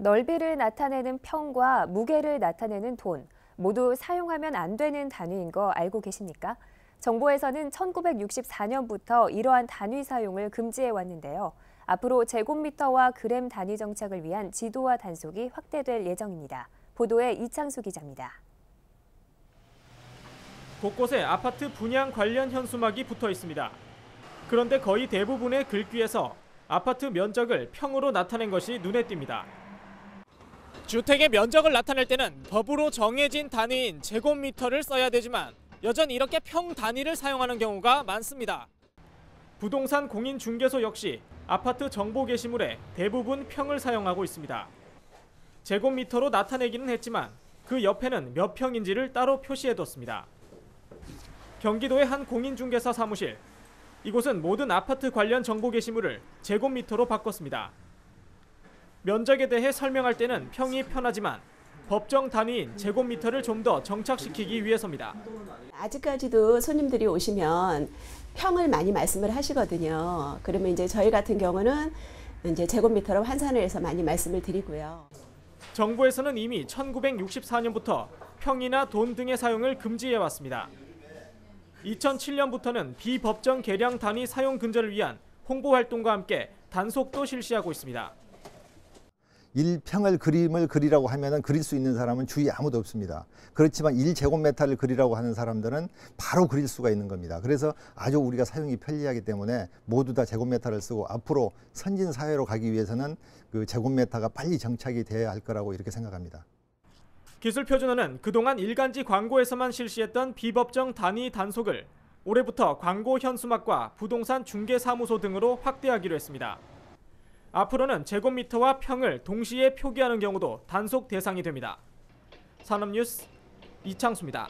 넓이를 나타내는 평과 무게를 나타내는 돈, 모두 사용하면 안 되는 단위인 거 알고 계십니까? 정부에서는 1964년부터 이러한 단위 사용을 금지해 왔는데요. 앞으로 제곱미터와 그램 단위 정착을 위한 지도와 단속이 확대될 예정입니다. 보도에 이창수 기자입니다. 곳곳에 아파트 분양 관련 현수막이 붙어 있습니다. 그런데 거의 대부분의 글귀에서 아파트 면적을 평으로 나타낸 것이 눈에 띕니다. 주택의 면적을 나타낼 때는 법으로 정해진 단위인 제곱미터를 써야 되지만 여전히 이렇게 평 단위를 사용하는 경우가 많습니다. 부동산 공인중개소 역시 아파트 정보 게시물에 대부분 평을 사용하고 있습니다. 제곱미터로 나타내기는 했지만 그 옆에는 몇 평인지를 따로 표시해뒀습니다. 경기도의 한 공인중개사 사무실. 이곳은 모든 아파트 관련 정보 게시물을 제곱미터로 바꿨습니다. 면적에 대해 설명할 때는 평이 편하지만 법정 단위인 제곱미터를 좀 더 정착시키기 위해서입니다. 아직까지도 손님들이 오시면 평을 많이 말씀을 하시거든요. 그러면 이제 저희 같은 경우는 이제 제곱미터로 환산을 해서 많이 말씀을 드리고요. 정부에서는 이미 1964년부터 평이나 돈 등의 사용을 금지해 왔습니다. 2007년부터는 비법정 계량 단위 사용 근절을 위한 홍보 활동과 함께 단속도 실시하고 있습니다. 일평을 그림을 그리라고 하면은 그릴 수 있는 사람은 주위에 아무도 없습니다. 그렇지만 1제곱미터를 그리라고 하는 사람들은 바로 그릴 수가 있는 겁니다. 그래서 아주 우리가 사용이 편리하기 때문에 모두 다 제곱미터를 쓰고 앞으로 선진 사회로 가기 위해서는 그 제곱미터가 빨리 정착이 돼야 할 거라고 이렇게 생각합니다. 기술 표준호는 그동안 일간지 광고에서만 실시했던 비법정 단위 단속을 올해부터 광고 현수막과 부동산 중개사무소 등으로 확대하기로 했습니다. 앞으로는 제곱미터와 평을 동시에 표기하는 경우도 단속 대상이 됩니다. 산업뉴스 이창수입니다.